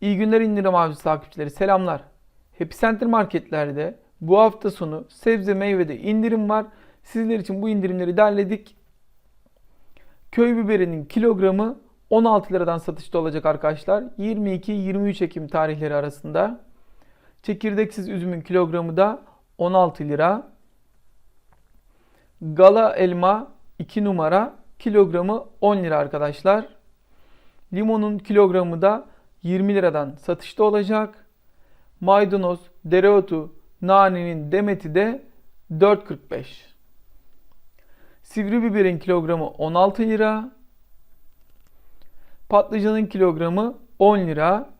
İyi günler indirim avcısı takipçileri selamlar. Happy Center marketlerde bu hafta sonu sebze meyvede indirim var. Sizler için bu indirimleri derledik. Köy biberinin kilogramı 16 liradan satışta olacak arkadaşlar. 22-23 Ekim tarihleri arasında. Çekirdeksiz üzümün kilogramı da 16 lira. Gala elma 2 numara kilogramı 10 lira arkadaşlar. Limonun kilogramı da 20 liradan satışta olacak. Maydanoz, dereotu, nanenin demeti de 4.45. Sivri biberin kilogramı 16 lira. Patlıcanın kilogramı 10 lira.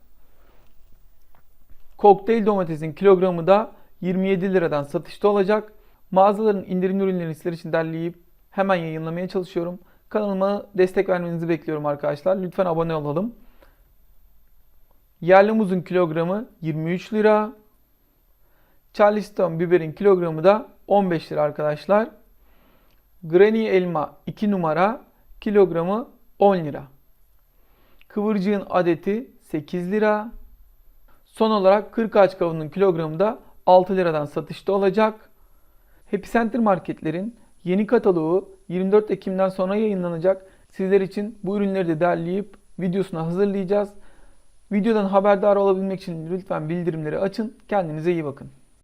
Kokteyl domatesin kilogramı da 27 liradan satışta olacak. Mağazaların indirimli ürünlerini sizler için derleyip hemen yayınlamaya çalışıyorum. Kanalıma destek vermenizi bekliyorum arkadaşlar. Lütfen abone olalım. Yerli muzun kilogramı 23 lira. Charleston biberin kilogramı da 15 lira arkadaşlar. Granny elma 2 numara kilogramı 10 lira. Kıvırcığın adeti 8 lira. Son olarak 40 ağaç kavunun kilogramı da 6 liradan satışta olacak. Happy Center marketlerin yeni kataloğu 24 Ekim'den sonra yayınlanacak. Sizler için bu ürünleri de derleyip videosunu hazırlayacağız. Videodan haberdar olabilmek için lütfen bildirimleri açın. Kendinize iyi bakın.